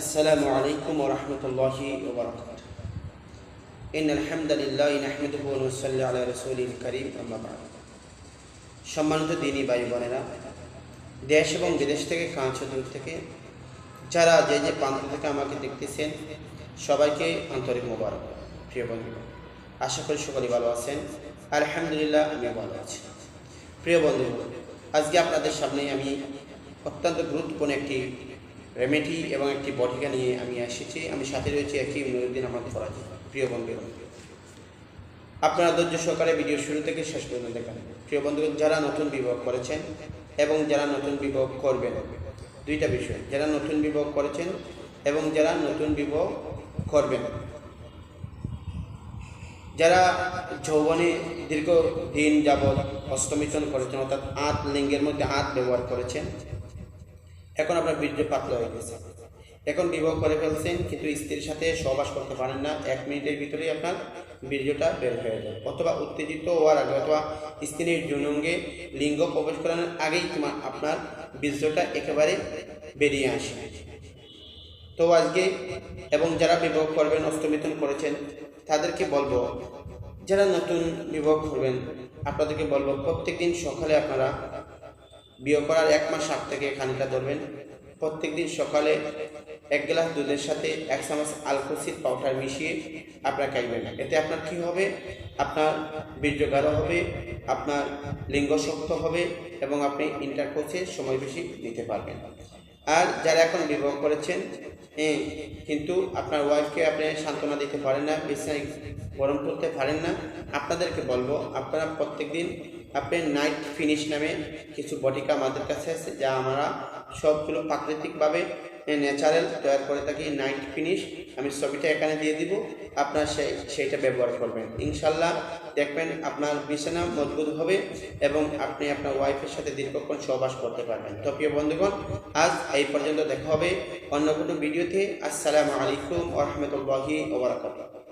আসসালামু আলাইকুম ওরহমতুল্লাহ ইন আলহামদুলিল্লাহ নাহমদুহ আলা রসুল করিম আহমাবাদ সম্মানিত দিনই বায়ু বোনেরা দেশ এবং বিদেশ থেকে কাঁচ দূর থেকে যারা যে যে প্রান্ত থেকে আমাকে দেখতেছেন, সবাইকে আন্তরিক মোবারক, প্রিয় বন্ধু আশা করি সকলেই ভালো আছেন। আলহামদুলিল্লাহ আমি ভালো আছি। প্রিয় বন্ধু আজকে আপনাদের সামনে আমি অত্যন্ত গুরুত্বপূর্ণ একটি রেমেডি এবং একটি বটিকা নিয়ে আমি এসেছি। আমি সাথে রয়েছি একই নুরুদ্দিন আহমদ ফরাজি প্রিয় বন্ধু আপনারা ধৈর্য সহকারে ভিডিও শুরু থেকে শেষ পর্যন্ত দেখেন। প্রিয় বন্ধুগণ যারা নতুন বিবাহ করেছেন এবং যারা নতুন বিবাহ করবেন, দুইটা বিষয়। যারা নতুন বিবাহ করেছেন এবং যারা নতুন বিবাহ করবেন। যারা যৌবনে দীর্ঘ দিন যাবৎ হস্তমিথন করেছেন, অর্থাৎ আত লিঙ্গের মধ্যে আত ব্যবহার করেছেন এখন আপনার বীর্য পাতলা হয়ে গেছে। এখন বিবাহ করে ফেলছেন, কিন্তু স্ত্রীর সাথে সহবাস করতে পারেন না। এক মিনিটের ভিতরেই আপনার বীর্যটা বের হয়ে যায়। অথবা উত্তেজিত হওয়ার আগে অথবা স্ত্রীর যৌনঙ্গে লিঙ্গ প্রবেশ করানোর আগেই তোমার, আপনার বীর্যটা একেবারে বেরিয়ে আসে। তো আজকে এবং যারা বিবাহ করবেন অস্তমিথন করেছেন, তাদেরকে বলব, যারা নতুন বিবাহ করবেন, আপনাদেরকে বলব, প্রত্যেকদিন সকালে আপনারা বিয়ে করার এক মাস আগ থেকে খানিটা ধরবেন। প্রত্যেকদিন সকালে এক গ্লাস দুধের সাথে এক চামচ আলকোসিড পাউডার মিশিয়ে আপনার খাইবেন এতে আপনার কি হবে? আপনার বীর্য গাঢ় হবে, আপনার লিঙ্গ শক্ত হবে এবং আপনি ইন্টারকোর্সে সময় বেশি দিতে পারবেন। আর যারা এখন বিবাহ করেছেন কিন্তু আপনার ওয়াইফকে আপনি সান্ত্বনা দিতে পারেন না, বিছানায় গরম করতে পারেন না। আপনাদেরকে বলব, আপনারা প্রত্যেক দিন আপনি নাইট ফিনিশ নামে কিছু বটিকা আমাদের কাছে আছে, যা আমরা সবগুলো প্রাকৃতিকভাবে ন্যাচারাল তৈরি করে থাকি নাইট ফিনিশ। আমি ছবিটা এখানে দিয়ে দিব। আপনার সেই, সেইটা ব্যবহার করবেন। ইনশাল্লাহ দেখবেন আপনার বিছানা মজবুত হবে এবং আপনি আপনার ওয়াইফের সাথে দীর্ঘক্ষণ সহবাস করতে পারবেন। তো প্রিয় বন্ধুগণ, আজ এই পর্যন্ত দেখা হবে। অন্য কোনো ভিডিওতে। আসসালামু আলাইকুম ওরহমতুল্লাহি ওবরাকাতুহ